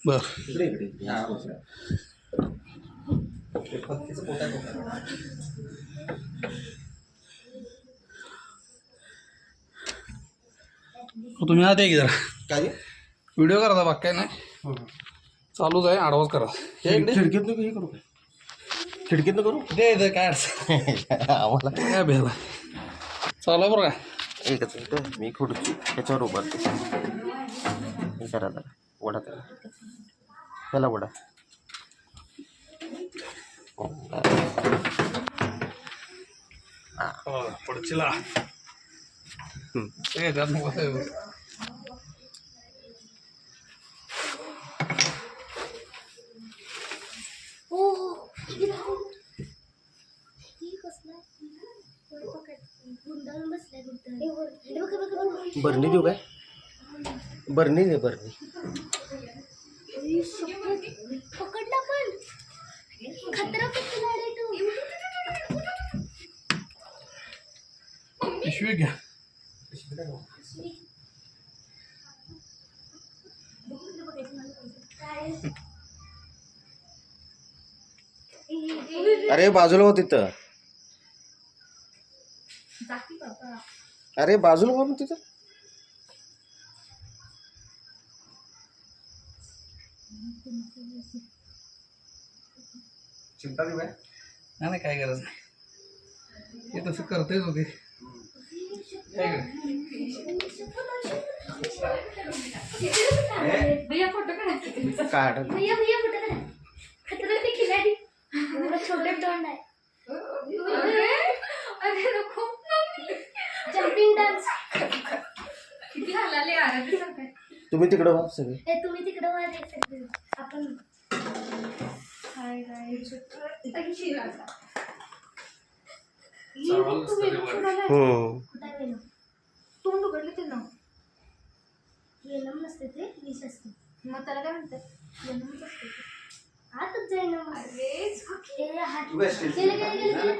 बघा. इकडे इकडे ह्या तुम्ही आता एक जरा. काय? व्हिडिओ करा बाकी काय नाही. चालूच आहे आडवाच करा. खिडकीत करू काय? खिडकीत करू दे दे काय अडचण आम्हाला. काय भेला? चालू बरं का? एकच मिनिट मी खुर्ची त्याच्यावर उभारते हे करा जरा वडा त्याला त्याला वडा. पुढचीला ते त्यात नको ते. हो हो ती कसला गुंडाळून बसलाय गुंडाळून बघ बघ बघ बरणी देऊ काय? बरणी दे बरणी पकडला पण खतरा पिशवी घ्या. अरे बाजूला हो तिथं. अरे बाजूला ना तिथं? चिंता देऊ काय नाही नाही काय गरज नाही. हे तसं करतेच होते? भैया फोटो काढायचा काढ. भैया भैया फोटो काढा खतरा ते खिलाडी एवढं छोटे तोंड आहे. अरे नको. जम्पिंग डान्स किती हलाले आराध्य तुम्ही तिकडं व्हा सगळे. हे तुम्ही तिकडे वर एक second. आपण हाय हाय हम्म. तोंड उघडले ते ना वेनम नसते ते विष असते. मग त्याला काय म्हणतात? वेनमच असते ते. आतच जाईन अरे हात गेले गेले गेले